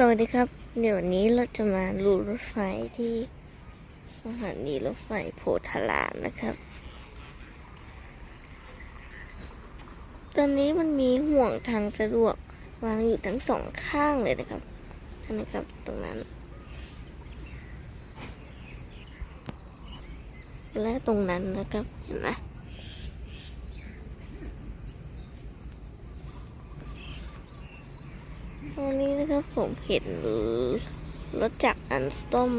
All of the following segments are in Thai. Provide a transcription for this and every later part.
สวัสดีครับ เดี๋ยวนี้เราจะมาลูรถไฟที่สถานีรถไฟโพธารามนะครับ ตอนนี้มันมีห่วงทางสะดวกวางอยู่ทั้งสองข้างเลยนะครับนนี้ครับตรงนั้น และตรงนั้นนะครับเห็นไหม ตรงนี้นะครับผมเห็นรถจักรอันสตอม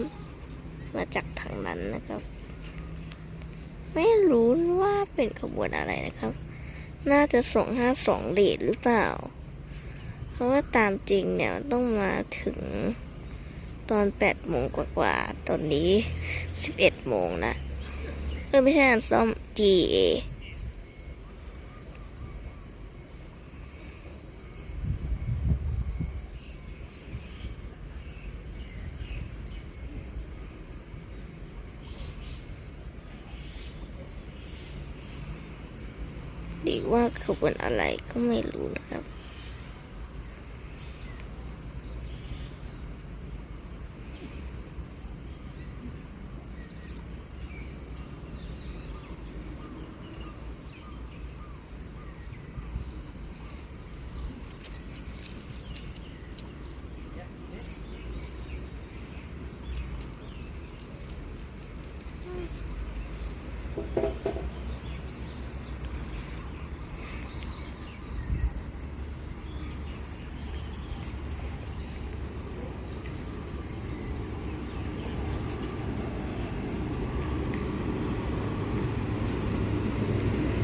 มาจากทางนั้นนะครับ ไม่รู้ว่าเป็นขบวนอะไรนะครับ น่าจะสองห้าสองเลทหรือเปล่า เพราะว่าตามจริงเนี่ยมันต้องมาถึงตอนแปดโมงกว่าๆ ตอนนี้สิบเอ็ดโมงนะ เออไม่ใช่อันซ่อม GA ดีว่าขบวนอะไรก็ไม่รู้นะครับ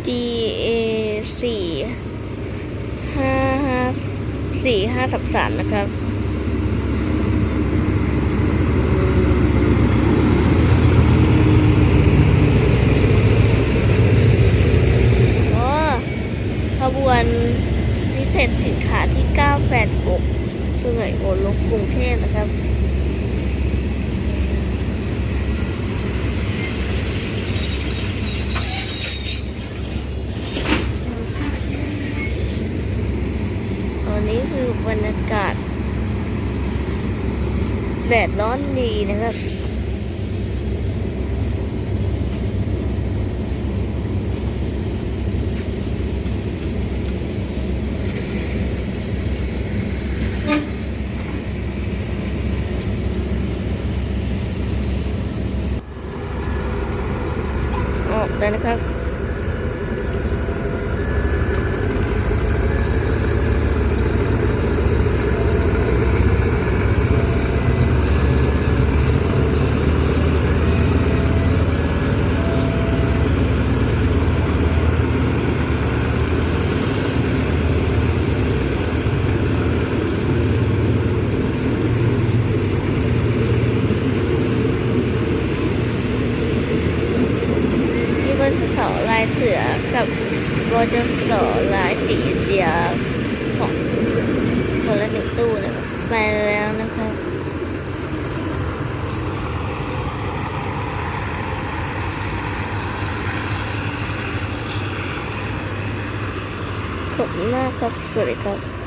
D A สี่ห้าห้าสี่ห้าสามสามนะครับโอ้ขบวนพิเศษสินค้าที่ 986ซึ่งไหนโอลกกรุงเทพนะครับ นี้คือบรรยากาศแดดร้อนดีนะครับออกแล้วนะครับ นี่ก็จะสอลายเสือกับก็จนสอลายสีเจียของคนละหนึ่งตู้นะคะไปแล้วนะครับขอบคุณมากครับสวัสดีครับ